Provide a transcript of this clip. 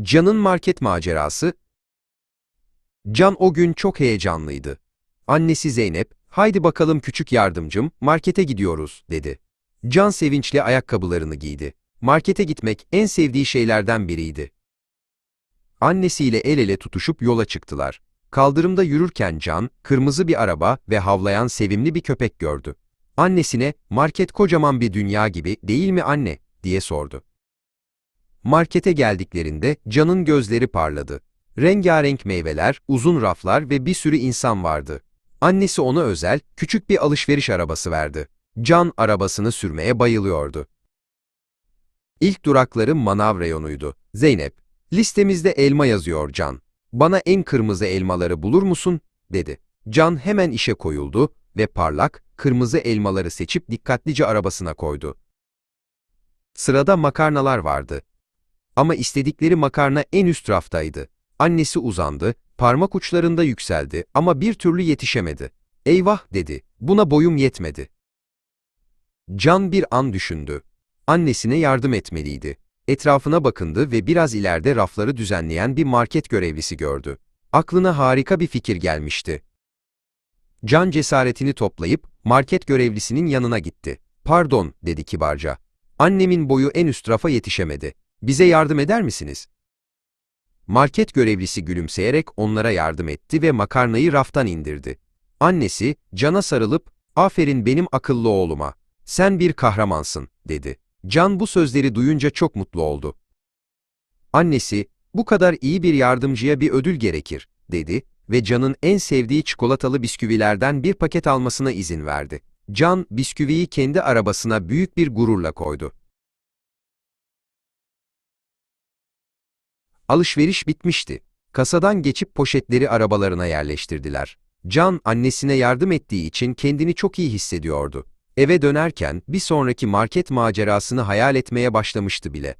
Can'ın market macerası. Can o gün çok heyecanlıydı. Annesi Zeynep, haydi bakalım küçük yardımcım, markete gidiyoruz, dedi. Can sevinçle ayakkabılarını giydi. Markete gitmek en sevdiği şeylerden biriydi. Annesiyle el ele tutuşup yola çıktılar. Kaldırımda yürürken Can, kırmızı bir araba ve havlayan sevimli bir köpek gördü. Annesine, market kocaman bir dünya gibi değil mi anne, diye sordu. Markete geldiklerinde Can'ın gözleri parladı. Rengarenk meyveler, uzun raflar ve bir sürü insan vardı. Annesi ona özel, küçük bir alışveriş arabası verdi. Can arabasını sürmeye bayılıyordu. İlk durakları manav reyonuydu. Zeynep, listemizde elma yazıyor Can. Bana en kırmızı elmaları bulur musun? dedi. Can hemen işe koyuldu ve parlak, kırmızı elmaları seçip dikkatlice arabasına koydu. Sırada makarnalar vardı. Ama istedikleri makarna en üst raftaydı. Annesi uzandı, parmak uçlarında yükseldi ama bir türlü yetişemedi. Eyvah dedi, buna boyum yetmedi. Can bir an düşündü. Annesine yardım etmeliydi. Etrafına bakındı ve biraz ileride rafları düzenleyen bir market görevlisi gördü. Aklına harika bir fikir gelmişti. Can cesaretini toplayıp market görevlisinin yanına gitti. Pardon, dedi kibarca. Annemin boyu en üst rafa yetişemedi. Bize yardım eder misiniz? Market görevlisi gülümseyerek onlara yardım etti ve makarnayı raftan indirdi. Annesi, Can'a sarılıp, aferin benim akıllı oğluma, sen bir kahramansın, dedi. Can bu sözleri duyunca çok mutlu oldu. Annesi, bu kadar iyi bir yardımcıya bir ödül gerekir, dedi ve Can'ın en sevdiği çikolatalı bisküvilerden bir paket almasına izin verdi. Can, bisküviyi kendi arabasına büyük bir gururla koydu. Alışveriş bitmişti. Kasadan geçip poşetleri arabalarına yerleştirdiler. Can, annesine yardım ettiği için kendini çok iyi hissediyordu. Eve dönerken bir sonraki market macerasını hayal etmeye başlamıştı bile.